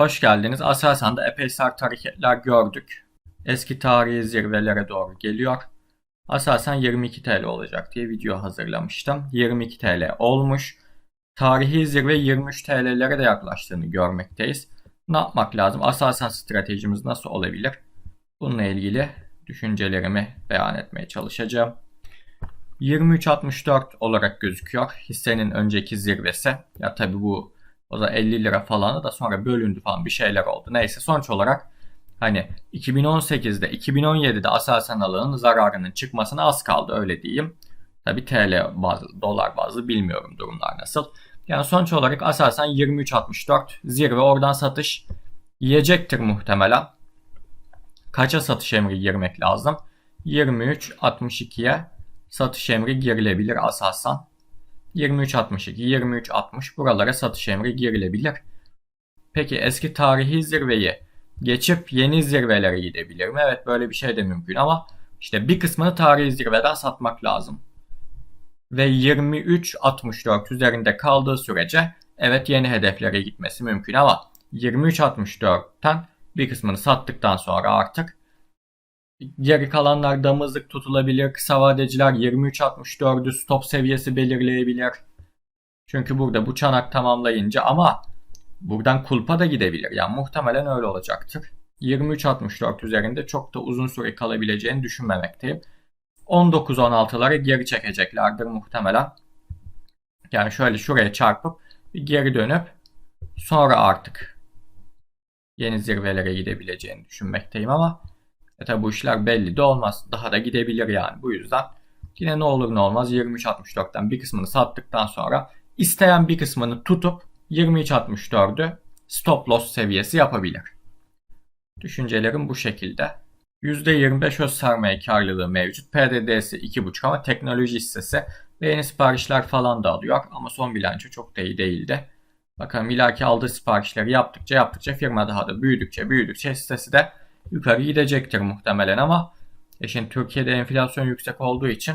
Hoş geldiniz. Aselsan'da epey sert hareketler gördük. Eski tarihi zirvelere doğru geliyor. Aselsan 22 TL olacak diye video hazırlamıştım. 22 TL olmuş. Tarihi zirve 23 TL'lere de yaklaştığını görmekteyiz. Ne yapmak lazım? Aselsan stratejimiz nasıl olabilir? Bununla ilgili düşüncelerimi beyan etmeye çalışacağım. 23.64 olarak gözüküyor. Hissenin önceki zirvesi. Ya tabi bu o da 50 lira falan da sonra bölündü falan bir şeyler oldu. Neyse sonuç olarak hani 2018'de 2017'de Aselsan alanın zararının çıkmasına az kaldı öyle diyeyim. Tabi TL bazı, dolar bazlı bilmiyorum durumlar nasıl. Yani sonuç olarak Aselsan 23.64 zirve oradan satış yiyecektir muhtemelen. Kaça satış emri girmek lazım? 23.62'ye satış emri girilebilir Aselsan. 23.62, 23.60 buralara satış emri girilebilir. Peki eski tarihi zirveyi geçip yeni zirvelere gidebilir mi? Evet böyle bir şey de mümkün ama işte bir kısmını tarihi zirveden satmak lazım. Ve 23.64 üzerinde kaldığı sürece evet yeni hedeflere gitmesi mümkün ama 23.64'ten bir kısmını sattıktan sonra artık Geri kalanlar damızlık tutulabilir. Kısa vadeciler 23.64'ü stop seviyesi belirleyebilir. Çünkü burada bu çanak tamamlayınca ama buradan kulpa da gidebilir. Yani muhtemelen öyle olacaktır. 23.64 üzerinde çok da uzun süre kalabileceğini düşünmemekteyim. 19-16'ları geri çekeceklerdir muhtemelen. Yani şöyle şuraya çarpıp geri dönüp sonra artık yeni zirvelere gidebileceğini düşünmekteyim ama e tabi bu işler belli de olmaz. Daha da gidebilir yani. Bu yüzden yine ne olur ne olmaz 23.64'ten bir kısmını sattıktan sonra isteyen bir kısmını tutup 23.64'ü stop loss seviyesi yapabilir. Düşüncelerim bu şekilde. %25 öz sermaye karlılığı mevcut. PDD'si 2.5 ama teknoloji hissesi ve yeni siparişler falan da alıyor ama son bilanço çok da iyi değildi. Bakalım ilaki aldığı siparişleri yaptıkça yaptıkça firma daha da büyüdükçe büyüdükçe hissesi de yukarı gidecektir muhtemelen ama e şimdi Türkiye'de enflasyon yüksek olduğu için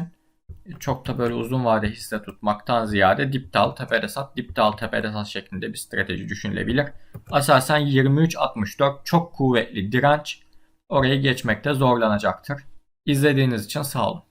çok da böyle uzun vade hisse tutmaktan ziyade dipte al tepede sat dipte al tepede sat şeklinde bir strateji düşünülebilir. Asasen 23.64 çok kuvvetli direnç oraya geçmekte zorlanacaktır. İzlediğiniz için sağ olun.